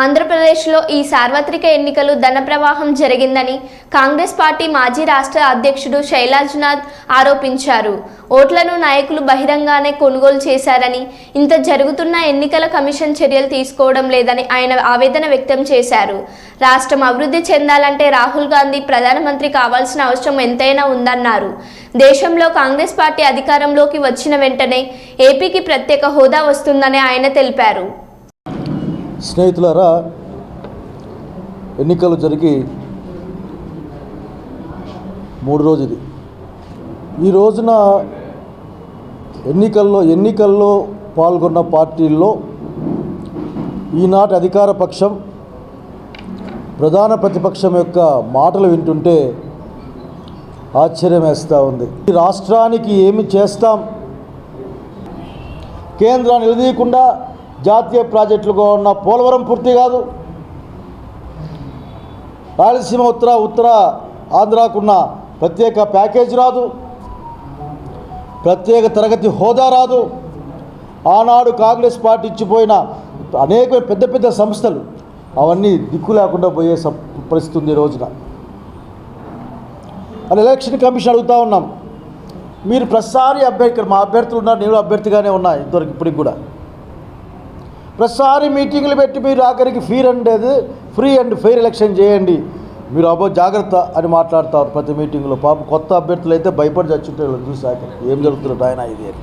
ఆంధ్రప్రదేశ్లో ఈ సార్వత్రిక ఎన్నికలు ధన ప్రవాహం జరిగిందని కాంగ్రెస్ పార్టీ మాజీ రాష్ట్ర అధ్యక్షుడు శైలాజ్నాథ్ ఆరోపించారు. ఓట్లను నాయకులు బహిరంగానే కొనుగోలు చేశారని ఇంత జరుగుతున్న ఎన్నికల కమిషన్ చర్యలు తీసుకోవడం లేదని ఆయన ఆవేదన వ్యక్తం చేశారు. రాష్ట్రం అభివృద్ధి చెందాలంటే రాహుల్ గాంధీ ప్రధానమంత్రి కావాల్సిన అవసరం ఎంతైనా ఉందన్నారు. దేశంలో కాంగ్రెస్ పార్టీ అధికారంలోకి వచ్చిన వెంటనే ఏపీకి ప్రత్యేక హోదా వస్తుందని ఆయన తెలిపారు. స్నేహితులరా ఎన్నికలు జరిగి మూడు రోజుది ఈ రోజున ఎన్నికల్లో ఎన్నికల్లో పాల్గొన్న పార్టీల్లో ఈనాటి అధికార పక్షం ప్రధాన ప్రతిపక్షం యొక్క మాటలు వింటుంటే ఆశ్చర్యం వేస్తూ ఉంది. ఈ రాష్ట్రానికి ఏమి చేస్తాం? కేంద్రాన్ని నిలదీయకుండా జాతీయ ప్రాజెక్టులుగా ఉన్న పోలవరం పూర్తి కాదు. రాయలసీమ ఉత్తర ఉత్తర ఆంధ్రాకున్న ప్రత్యేక ప్యాకేజ్ రాదు. ప్రత్యేక తరగతి హోదా రాదు. ఆనాడు కాంగ్రెస్ పార్టీ ఇచ్చిపోయిన అనేక పెద్ద పెద్ద సంస్థలు అవన్నీ దిక్కు లేకుండా పోయే పరిస్థితి ఉంది ఈ రోజున. అని ఎలక్షన్ కమిషన్ అడుగుతూ ఉన్నాం. మీరు ప్రతిసారి అభ్యర్థి మా అభ్యర్థులు ఉన్నారు నేను అభ్యర్థిగానే ఉన్నా ఇంతవరకు ఇప్పటికి కూడా. ప్రతిసారి మీటింగ్లు పెట్టి మీరు ఆఖరికి ఫీర్ అండేది ఫ్రీ అండ్ ఫెయిర్ ఎలక్షన్ చేయండి. మీరు అబ్బో జాగ్రత్త అని మాట్లాడతారు ప్రతి మీటింగ్లో. పాప కొత్త అభ్యర్థులు అయితే భయపడి చచ్చుంటారు చూసాక ఏం జరుగుతుంది ఆయన ఇది. అని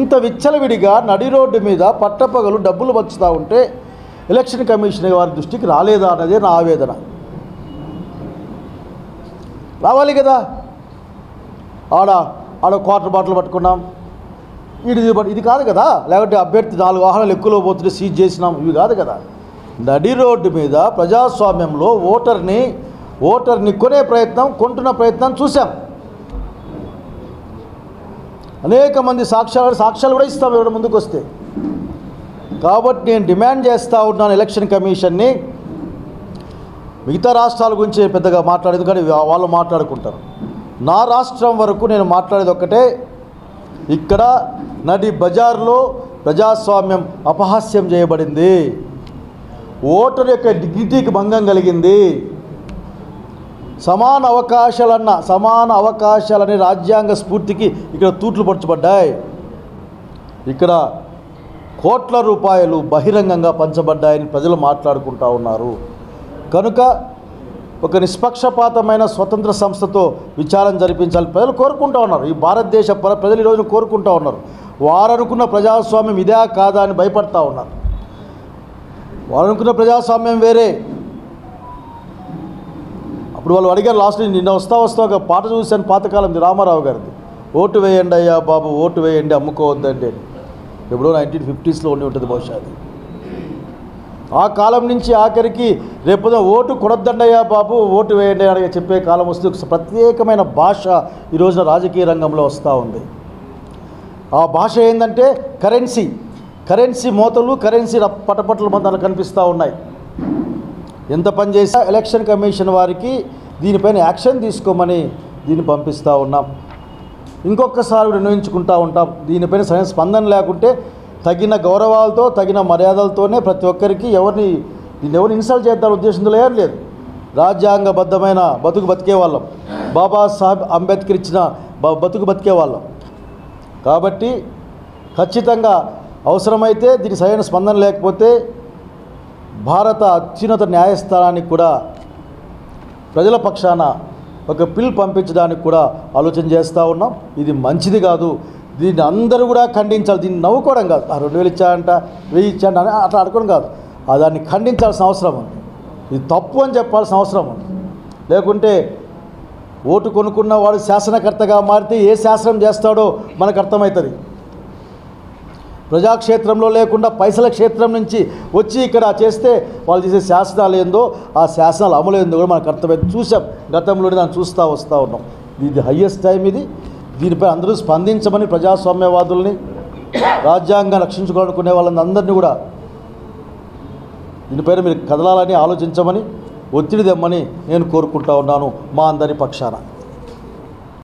ఇంత విచ్చలవిడిగా నడి రోడ్డు మీద పట్టపగలు డబ్బులు వచ్చుతూ ఉంటే ఎలక్షన్ కమిషన్ వారి దృష్టికి రాలేదా అన్నదే నా ఆవేదన. రావాలి కదా. ఆడ ఆడ క్వార్టర్ బాటిల్ పట్టుకున్నాం. ఇది ఇది కాదు కదా. లేకపోతే అభ్యర్థి నాలుగు వాహనాలు ఎక్కువలో పోతుంటే సీజ్ చేసినాం. ఇవి కాదు కదా. నడి రోడ్డు మీద ప్రజాస్వామ్యంలో ఓటర్ని ఓటర్ని కొనే ప్రయత్నం కొంటున్న ప్రయత్నం చూసాం అనేక మంది సాక్ష్యాలు సాక్ష్యాలు కూడా ఇస్తాం ఎవరు ముందుకు వస్తే. కాబట్టి నేను డిమాండ్ చేస్తూ ఉన్నాను ఎలక్షన్ కమిషన్ని. మిగతా రాష్ట్రాల గురించి పెద్దగా మాట్లాడేది కానీ వాళ్ళు మాట్లాడుకుంటారు. నా రాష్ట్రం వరకు నేను మాట్లాడేది ఒక్కటే. ఇక్కడ నడి బజార్లో ప్రజాస్వామ్యం అపహాస్యం చేయబడింది. ఓటర్ యొక్క డిగ్నిటీకి భంగం కలిగింది. సమాన అవకాశాలన్న సమాన అవకాశాలని రాజ్యాంగ స్ఫూర్తికి ఇక్కడ తూట్లు పరచబడ్డాయి ఇక్కడ కోట్ల రూపాయలు బహిరంగంగా పంచబడ్డాయని ప్రజలు మాట్లాడుకుంటా ఉన్నారు. కనుక ఒక నిష్పక్షపాతమైన స్వతంత్ర సంస్థతో విచారం జరిపించాలి ప్రజలు కోరుకుంటూ ఉన్నారు. ఈ భారతదేశ ప్రజలు ఈరోజు కోరుకుంటా ఉన్నారు. వారు అనుకున్న ప్రజాస్వామ్యం ఇదే కాదా అని భయపడతా ఉన్నారు. వారు అనుకున్న ప్రజాస్వామ్యం వేరే. అప్పుడు వాళ్ళు అడిగారు లాస్ట్ నిన్న వస్తా వస్తా ఒక పాట చూశాను పాతకాలం రామారావు గారిది. ఓటు వేయండి అయ్యా బాబు ఓటు వేయండి అమ్ముకోవద్దండి ఎప్పుడో నైన్టీన్ ఫిఫ్టీస్లో ఉండి ఉంటుంది బహుశా అది. ఆ కాలం నుంచి ఆఖరికి రేపు ఓటు కొడద్దండయ్యా బాబు ఓటు వేయండి అని చెప్పే కాలం వస్తే ప్రత్యేకమైన భాష ఈ రోజున రాజకీయ రంగంలో వస్తూ ఉంది. ఆ భాష ఏంటంటే కరెన్సీ. కరెన్సీ మోతలు కరెన్సీ పటపట్ల మొత్తాలు కనిపిస్తూ ఉన్నాయి. ఎంత పని చేసినా ఎలక్షన్ కమిషన్ వారికి దీనిపైన యాక్షన్ తీసుకోమని దీన్ని పంపిస్తూ ఉన్నాం. ఇంకొకసారి నిర్ణయించుకుంటూ ఉంటాం. దీనిపైన సరైన స్పందన లేకుంటే తగిన గౌరవాలతో తగిన మర్యాదలతోనే ప్రతి ఒక్కరికి ఎవరిని నేను ఎవరిని ఇన్సల్ట్ చేద్దాం ఉద్దేశంతో లేదు లేదు. రాజ్యాంగబద్ధమైన బతుకు బతికే వాళ్ళం. బాబాసాహెబ్ అంబేద్కర్ ఇచ్చిన బ- బతుకు బతికే వాళ్ళం. కాబట్టి ఖచ్చితంగా అవసరమైతే దీని సరైన స్పందన లేకపోతే భారత అత్యున్నత న్యాయస్థానానికి కూడా ప్రజల పక్షాన ఒక పిల్ పంపించడానికి కూడా ఆలోచన చేస్తూ ఉన్నాం. ఇది మంచిది కాదు. దీన్ని అందరూ కూడా ఖండించాలి. దీన్ని నవ్వుకోవడం కాదు. ఆ రెండు వేలు ఇచ్చాడంట వెయ్యి ఇచ్చాయంట అని అట్లా అడగడం కాదు. ఆ దాన్ని ఖండించాల్సిన అవసరం ఉంది. ఇది తప్పు అని చెప్పాల్సిన అవసరం ఉంది. లేకుంటే ఓటు కొనుక్కున్న వాడు శాసనకర్తగా మారితే ఏ శాసనం చేస్తాడో మనకు అర్థమవుతుంది. ప్రజాక్షేత్రంలో లేకుండా పైసల క్షేత్రం నుంచి వచ్చి ఇక్కడ చేస్తే వాళ్ళు చేసే శాసనాలు ఏందో ఆ శాసనాలు అమలు ఏందో కూడా మనకు అర్థమైంది చూసాం. గతంలోనే దాన్ని చూస్తూ వస్తూ ఉన్నాం. ఇది హయ్యెస్ట్ టైం ఇది. దీనిపై అందరూ స్పందించమని ప్రజాస్వామ్యవాదుల్ని రాజ్యాంగం రక్షించుకోవాలనుకునే వాళ్ళని అందరినీ కూడా దీనిపైన మీరు కదలాలని ఆలోచించమని ఒత్తిడి తెమ్మని నేను కోరుకుంటా ఉన్నాను మా అందరి పక్షాన.